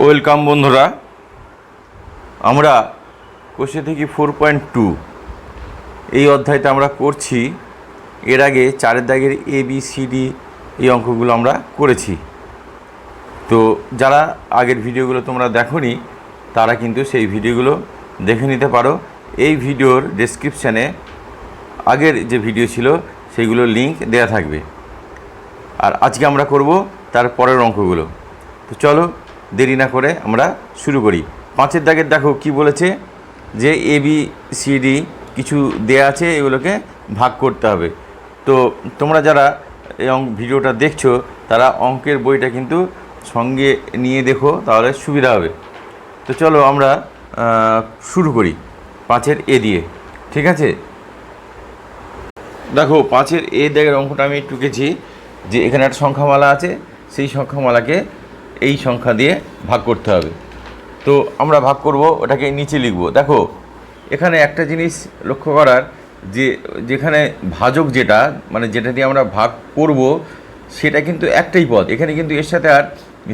Welcome বন্ধুরা। আমরা কোষে থেকে ফোর পয়েন্ট টু। এই অধ্যায়টা আমরা করছি। এর আগে চারের দাগের এ বি সি ডি এই অঙ্কগুলো আমরা করেছি। তো যারা আগের ভিডিওগুলো তোমরা দেখোনি, তারা কিন্তু সেই ভিডিওগুলো দেখে নিতে পারো। এই ভিডিওর ডেসক্রিপশানে আগের যে ভিডিও ছিল সেইগুলোর লিংক দেওয়া থাকবে। আর আজকে আমরা করব তার পরের অঙ্কগুলো। তো চলো দেরি না করে আমরা শুরু করি। পাঁচের দাগের দেখো কি বলেছে যে এ বি সি ডি কিছু দেয়া আছে, এগুলোকে ভাগ করতে হবে। তো তোমরা যারা ভিডিওটা দেখছ, তারা অঙ্কের বইটা কিন্তু সঙ্গে নিয়ে দেখো, তাহলে সুবিধা হবে। তো চলো আমরা শুরু করি পাঁচের এ দিয়ে। ঠিক আছে? দেখো, পাঁচের এ দাগের অঙ্কটা আমি টুকেছি যে এখানে একটা সংখ্যামালা আছে, সেই সংখ্যামালাকে এই সংখ্যা দিয়ে ভাগ করতে হবে। তো আমরা ভাগ করব, ওটাকে নিচে লিখব। দেখো, এখানে একটা জিনিস লক্ষ্য করার যে, যেখানে ভাজক যেটা মানে যেটা দিয়ে আমরা ভাগ করব, সেটা কিন্তু একটাই পদ। এখানে কিন্তু এর সাথে আর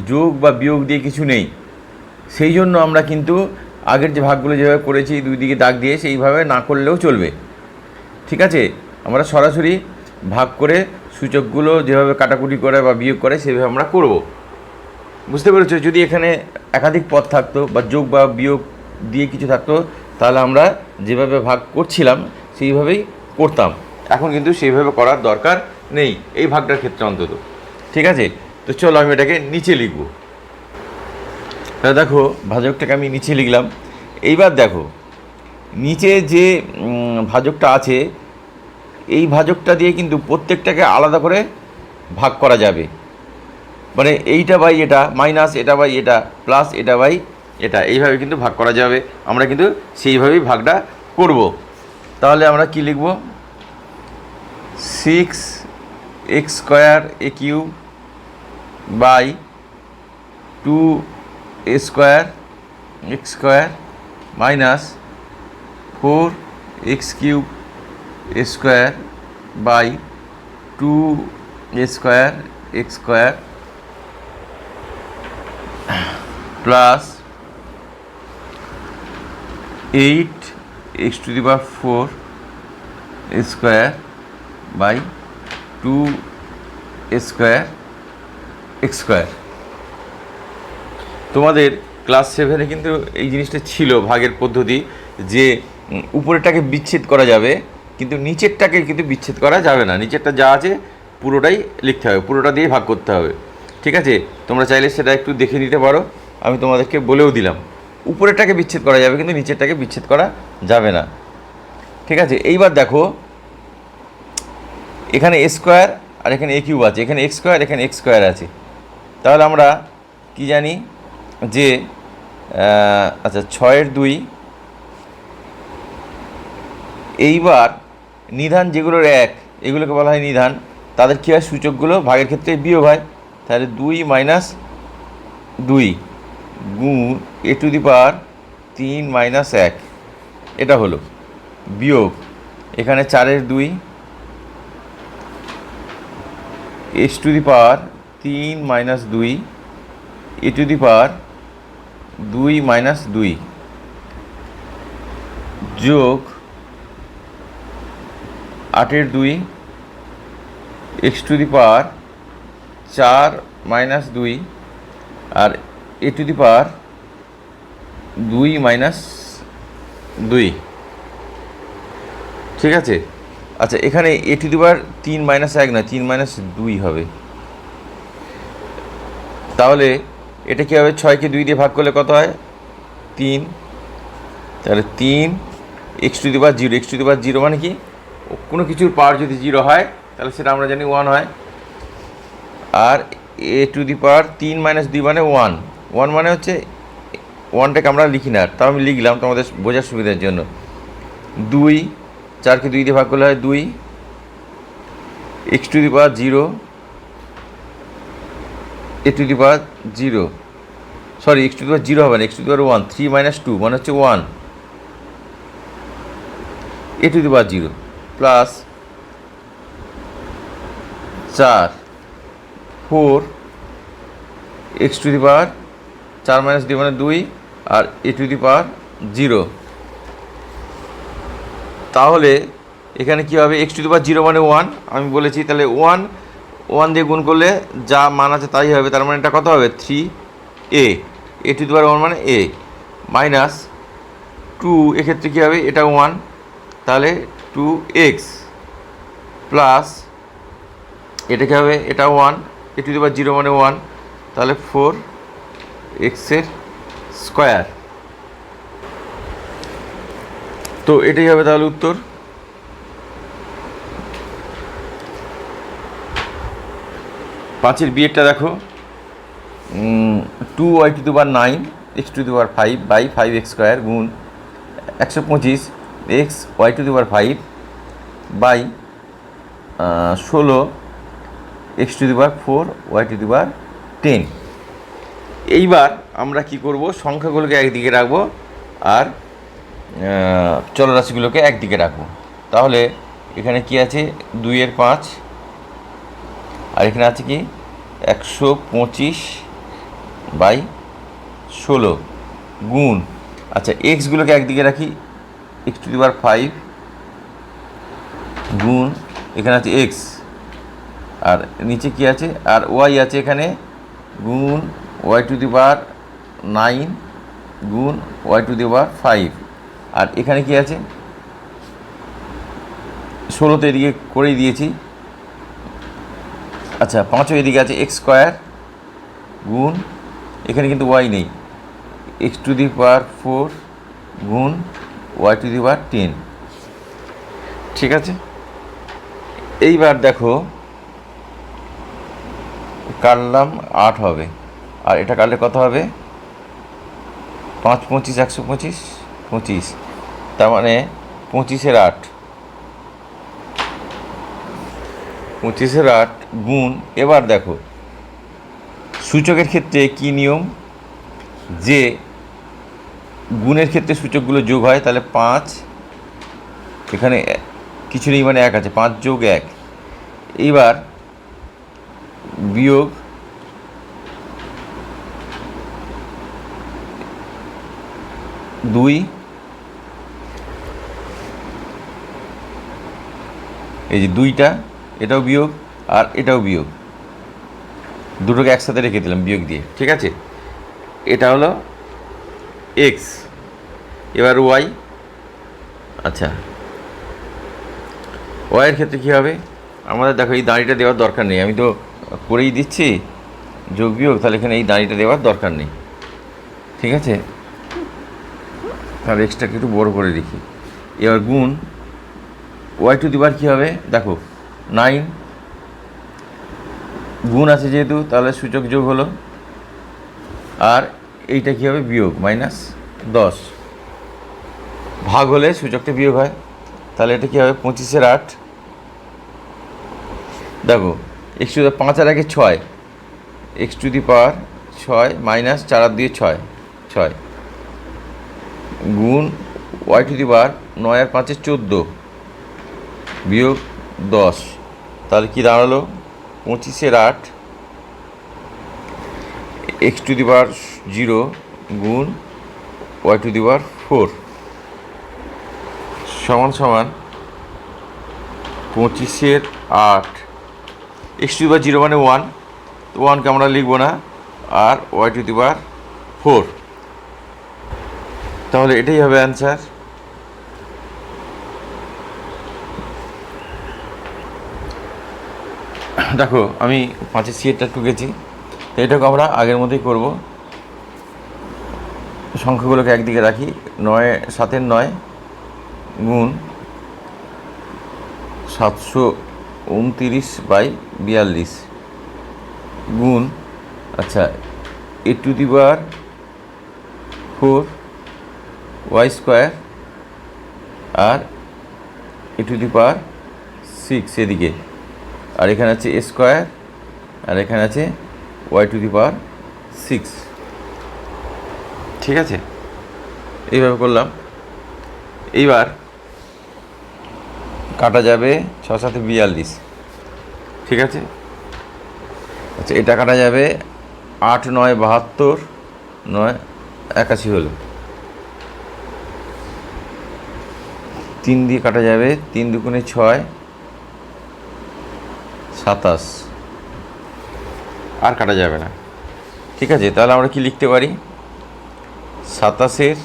যোগ বা বিয়োগ দিয়ে কিছু নেই। সেই জন্য আমরা কিন্তু আগের যে ভাগগুলো যেভাবে করেছি, দুই দিকে দাগ দিয়ে সেইভাবে না করলেও চলবে। ঠিক আছে? আমরা সরাসরি ভাগ করে সূচকগুলো যেভাবে কাটাকুটি করে বা বিয়োগ করে, সেভাবে আমরা করব। বুঝতে পেরেছ? যদি এখানে একাধিক পদ থাকতো বা যোগ বা বিয়োগ দিয়ে কিছু থাকতো, তাহলে আমরা যেভাবে ভাগ করছিলাম, সেইভাবেই করতাম। এখন কিন্তু সেইভাবে করার দরকার নেই, এই ভাগটার ক্ষেত্রে অন্তত। ঠিক আছে? তো চলো আমি এটাকে নিচে লিখব। তাহলে দেখো, ভাজকটাকে আমি নিচে লিখলাম। এইবার দেখো, নিচে যে ভাজকটা আছে, এই ভাজকটা দিয়ে কিন্তু প্রত্যেকটাকে আলাদা করে ভাগ করা যাবে। মানে এইটা বাই এটা মাইনাস এটা বাই এটা প্লাস এটা বাই এটা। এইভাবে কিন্তু ভাগ করা যাবে। আমরা কিন্তু সেইভাবেই ভাগটা করব। তাহলে আমরা কি লিখব? Six x square a q by two a square x square minus four x cube a square by two a square x square plus eight x to the power four square by two square x square তোমাদের class সেভেনে কিন্তু এই জিনিসটা ছিল ভাগের পদ্ধতি যে উপরেরটাকে বিচ্ছেদ করা যাবে, কিন্তু নিচেরটাকে কিন্তু বিচ্ছেদ করা যাবে না। নিচেরটা যা আছে পুরোটাই লিখতে হবে, পুরোটা দিয়ে ভাগ করতে হবে। ঠিক আছে? তোমরা চাইলে সেটা একটু দেখে নিতে পারো। আমি তোমাদেরকে বলেও দিলাম। উপরেরটাকে বিচ্ছেদ করা যাবে, কিন্তু নিচেরটাকে বিচ্ছেদ করা যাবে না। ঠিক আছে? এইবার দেখো, এখানে এ স্কোয়ার আর এখানে এ কিউব আছে। এখানে এক্স স্কোয়ার, এখানে এক্স স্কোয়ার আছে। তাহলে আমরা কি জানি যে আচ্ছা ছয়ের দুই, এইবার নিধান যেগুলোর এক, এগুলোকে বলা হয় নিধান, তাদের কী হয়? সূচকগুলো ভাগের ক্ষেত্রে বিয়োগ হয়। তাহলে দুই মাইনাস দুই। গুণ এ টু দি পাওয়ার তিন মাইনাস এক। এটা হলো। বিয়োগ এখানে চারের দুই। এস টু দি পাওয়ার তিন মাইনাস দুই। এ টু দি পাওয়ার দুই মাইনাস দুই। যোগ আটের দুই। এক্স টু দি পাওয়ার চার মাইনাস দুই। আর এ টু দি পাওয়ার দুই মাইনাস দুই। ঠিক আছে? আচ্ছা এখানে এ টু দি পাওয়ার তিন মাইনাস এক না তিন মাইনাস দুই হবে। তাহলে এটা কী হবে? ছয়কে দুই দিয়ে ভাগ করলে কত হয়? তিন। তাহলে তিন x to the power zero x to the power zero মানে কি? কোনো কিছুর পাওয়ার যদি জিরো হয়, তাহলে সেটা আমরা জানি ওয়ান হয়। আর এ টু দি পাওয়ার তিন মাইনাস দুই মানে ওয়ান ওয়ান মানে হচ্ছে ওয়ানটাকে আমরা লিখি না, তাও আমি লিখলাম তোমাদের বোঝার সুবিধার জন্য। দুই, চারকে দুই দিয়ে ভাগ করলে হয় দুই। X to the power zero a to the power zero sorry x to the power zero হবে না x to the power one three minus two মানে হচ্ছে one a to the power zero plus চার four x to the power চার minus D মানে দুই আর a to the power zero তাহলে এখানে কী হবে? X to the power zero মানে ওয়ান আমি বলেছি তাহলে ওয়ান ওয়ান দিয়ে গুণ করলে যা মান আছে তাই হবে। তার মানে এটা কত হবে? Three a a to the power one মানে এ মাইনাস টু এক্ষেত্রে কী হবে? এটা ওয়ান তাহলে টু এক্স প্লাস এটা কী হবে? এটা one a to the power zero মানে ওয়ান তাহলে ফোর এক্সের স্কোয়ার। তো এটাই হবে তাহলে উত্তর। পাঁচের বিয়েরটা দেখো। টু ওয়াই টু দুবার নাইন এক্স টু দুবার five by five x square গুণ একশো পঁচিশ এক্স ওয়াই টু দুবার ফাইভ বাই ষোলো এক্স টু দিবার ফোর ওয়াই টু দিবার টেন এইবার আমরা কি করব? সংখ্যাগুলোকে একদিকে রাখব আর চলরাশিগুলোকে একদিকে রাখব। তাহলে এখানে কি আছে? দুইয়ের পাঁচ। আর এখানে আছে কি? একশো পঁচিশ বাই ষোলো গুণ। আচ্ছা এক্সগুলোকে একদিকে রাখি। এক্স টু দিবার ফাইভ গুণ। এখানে আছে এক্স। আর নিচে কি আছে? আর ওয়াই আছে এখানে গুণ ওয়াই টু দি বার নাইন গুণ ওয়াই টু দি বার ফাইভ। আর এখানে কি আছে? ষোলোতে এদিকে করেই দিয়েছি। আচ্ছা পাঁচও এদিকে আছে, এক্স স্কোয়ার গুণ, এখানে কিন্তু ওয়াই নেই। X to the power four গুণ y to the power ten. ঠিক আছে? এইবার দেখো কাটলাম আট হবে? আর এটা কাটলে কত হবে? পাঁচ, পঁচিশ, একশো পঁচিশ? পঁচিশ। তার মানে পঁচিশের আট। পঁচিশের আট গুণ, এবার দেখো। সূচকের ক্ষেত্রে কি নিয়ম? যে গুণের ক্ষেত্রে সূচকগুলো যোগ হয়, তাহলে পাঁচ। এখানে কিছু নেই মানে এক আছে। পাঁচ যোগ এক। এইবার বিয়োগ দুই। এই যে দুইটা, এটাও বিয়োগ আর এটাও বিয়োগ। দুটোকে একসাথে রেখে দিলাম বিয়োগ দিয়ে, ঠিক আছে? এটা হলো এক্স এবার ওয়াই আচ্ছা ওয়াইয়ের ক্ষেত্রে কী হবে? আমাদের দেখো এই দাঁড়িটা দেওয়ার দরকার নেই, আমি তো করেই দিচ্ছি, যোগ বিয়োগ, তাহলে এখানে এই দাঁড়িটা দেওয়ার দরকার নেই, ঠিক আছে? তাহলে এক্সট্রাকে একটু বড় করে দেখি। এবার গুণ ওয়াই টু দিবার কী হবে? দেখো নাইন গুণ আছে যেহেতু, তাহলে সূচক যোগ হলো। আর এইটা কী হবে? বিয়োগ মাইনাস দশ। ভাগ হলে সূচকটা বিয়োগ হয়। তাহলে এটা কী হবে? পঁচিশের আট। দেখো এক্স টু পাঁচ আর আগে ছয়। এক্স টু দি পাওয়ার ছয় মাইনাস চার আর দিয়ে ছয় ছয়। গুণ ওয়াই টু দি পাওয়ার নয় আর পাঁচে চোদ্দ বিয়োগ দশ। তাহলে কি দাঁড়াল? পঁচিশের আট x to the power zero গুণ y to the power four. সমান সমান পঁচিশের আট। X to the power zero মানে ওয়ান ওয়ানকে আমরা লিখব না, আর y to the power four. তাহলে এটাই হবে অ্যান্সার দেখো, আমি পাঁচের সিয়েরটা টুকেছি তো এটাকে আমরা আগের মতোই করব। সংখ্যাগুলোকে একদিকে রাখি। নয়, সাতের নয় গুণ সাতশো উনতিরিশ বাই বিয়াল্লিশ গুণ আচ্ছা এ টু দি বার four Y square R a to the power six এদিকে। আর এখানে আছে এ স্কোয়ার আর এখানে আছে y to the power six ঠিক আছে? এইভাবে করলাম। এইবার কাটা যাবে ছ সাথে বিয়াল্লিশ। ঠিক আছে? আচ্ছা এটা কাটা যাবে আট, নয়, বাহাত্তর, নয়, একাশি হলো। তিন দিয়ে কাটা যাবে, তিন দুগুণে ছয়, সাতাশ। আর কাটা যাবে না। ঠিক আছে, তাহলে আমরা কি লিখতে পারি? সাতাশের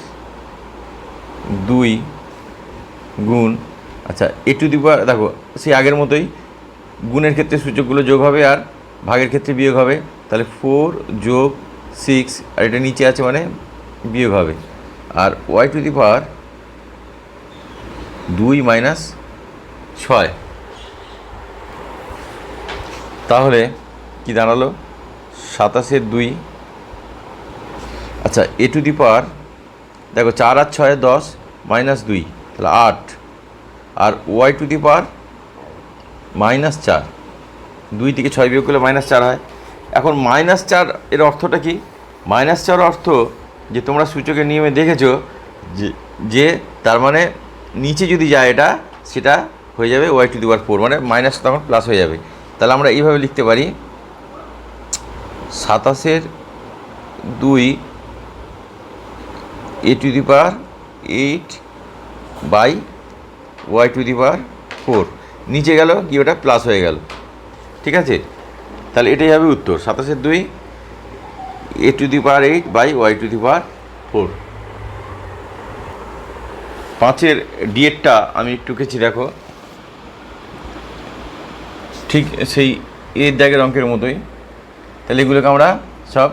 দুই গুণ আচ্ছা এ টু দি পাওয়ার দেখো সেই আগের মতোই, গুণের ক্ষেত্রে সূচকগুলো যোগ হবে আর ভাগের ক্ষেত্রে বিয়োগ হবে। তাহলে ফোর যোগ সিক্স, আর এটা নিচে আছে মানে বিয়োগ হবে। আর ওয়াই টু দি পাওয়ার দুই মাইনাস ছয়। তাহলে কি দাঁড়াল? সাতাশের দুই। আচ্ছা এ টু দি পাওয়ার, দেখো চার আর ছয় দশ মাইনাস দুই, তাহলে আট। আর y to the power minus চার। দুই থেকে ছয় বিয়োগ করলে মাইনাস চার হয়। এখন মাইনাস চার এর অর্থটা কি? মাইনাস চার অর্থ যে তোমরা সূচকের নিয়মে দেখেছ যে যে তার মানে নিচে যদি যায় এটা, সেটা হয়ে যাবে y to the power four মানে মাইনাস তখন প্লাস হয়ে যাবে। তাহলে আমরা এইভাবে লিখতে পারি, সাতাশের দুই a to the power eight by y to the power four নিচে গেল কি ওটা প্লাস হয়ে গেল। ঠিক আছে? তাহলে এটাই হবে উত্তর, সাতাশের দুই a to the power eight by y to the power four পাঁচের ডিএডটা আমি একটু কেছি দেখো। ঠিক সেই এর দাগের অঙ্কের মতোই। তাহলে এগুলোকে আমরা সব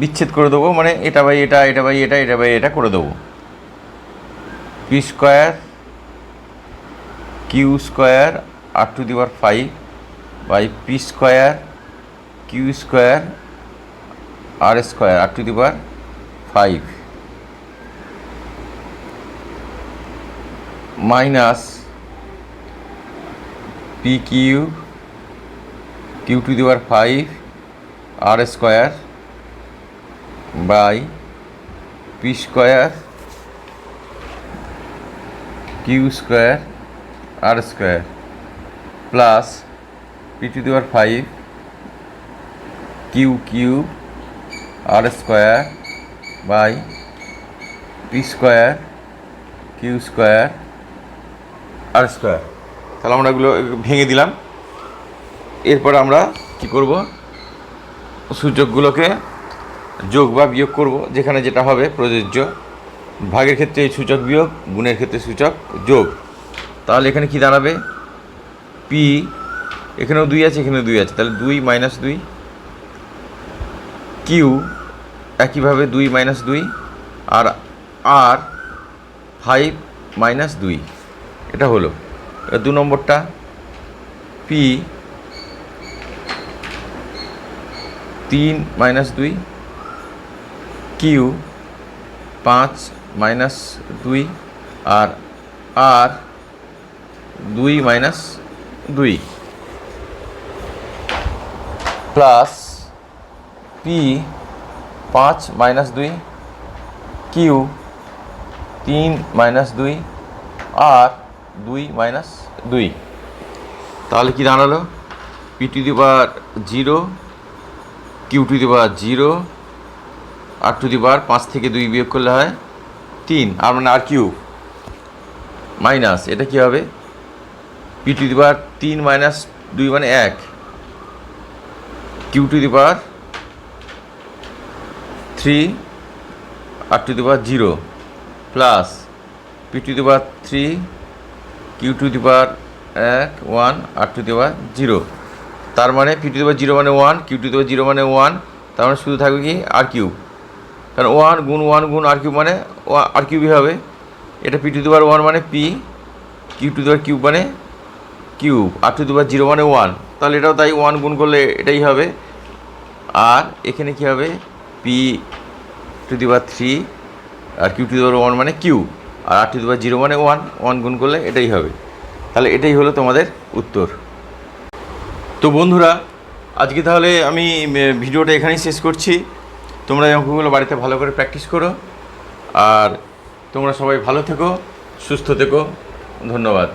বিচ্ছেদ করে দেবো মানে এটা বাই এটা এটা বাই এটা এটা বাই এটা করে দেবো। P square q square r to the power five by p square q square r square r to the power five minus p q q to the power five r square by p square q square r square plus p to the power five q q r square by p square q square r square. তাহলে আমরা এগুলো ভেঙে দিলাম। এরপর আমরা কি করব? সূচকগুলোকে যোগ বা বিয়োগ করব, যেখানে যেটা হবে প্রযোজ্য। ভাগের ক্ষেত্রে এই সূচক বিয়োগ, গুণের ক্ষেত্রে সূচক যোগ। তাহলে এখানে কি দাঁড়াবে? পি এখানেও দুই আছে, এখানেও দুই আছে। তাহলে দুই মাইনাস দুই। কিউ একইভাবে দুই মাইনাস দুই। আর আর ফাইভ মাইনাস দুই। এটা হলো। দু নম্বরটা। পি তিন মাইনাস দুই কিউ পাঁচ মাইনাস দুই, আর আর দুই মাইনাস দুই। প্লাস পি পাঁচ মাইনাস দুই কিউ তিন মাইনাস দুই, আর দুই মাইনাস দুই। তাহলে কি দাঁড়াল? P to the power zero q to the power zero r to the power পাঁচ থেকে দুই বিয়োগ করলে হয় তিন। আর মানে আর কিউ মাইনাস এটা কী হবে? পি টু দি পাওয়ার তিন মাইনাস দুই মানে এক। Q to the power three r to the power zero plus p to the power three q to the power এক one r to the power zero তার মানে p to the power zero মানে one q to the power zero মানে one তার মানে শুধু থাকবে কি আর কিউ কারণ ওয়ান গুণ ওয়ান গুণ আর কিউ মানে আর কিউবই হবে। এটা p to the power one মানে p q to the power cube মানে cube r to the power zero মানে ওয়ান তাহলে এটাও তাই ওয়ান গুণ করলে এটাই হবে। আর এখানে কী হবে? P to the power three R q to the power one মানে Q R r to the power zero মানে ওয়ান ওয়ান গুণ করলে এটাই হবে। তাহলে এটাই হলো তোমাদের উত্তর। তো বন্ধুরা, আজকে তাহলে আমি ভিডিওটা এখানেই শেষ করছি। তোমরা এই অঙ্কগুলো বাড়িতে ভালো করে প্র্যাকটিস করো। আর তোমরা সবাই ভালো থেকো, সুস্থ থেকো। ধন্যবাদ।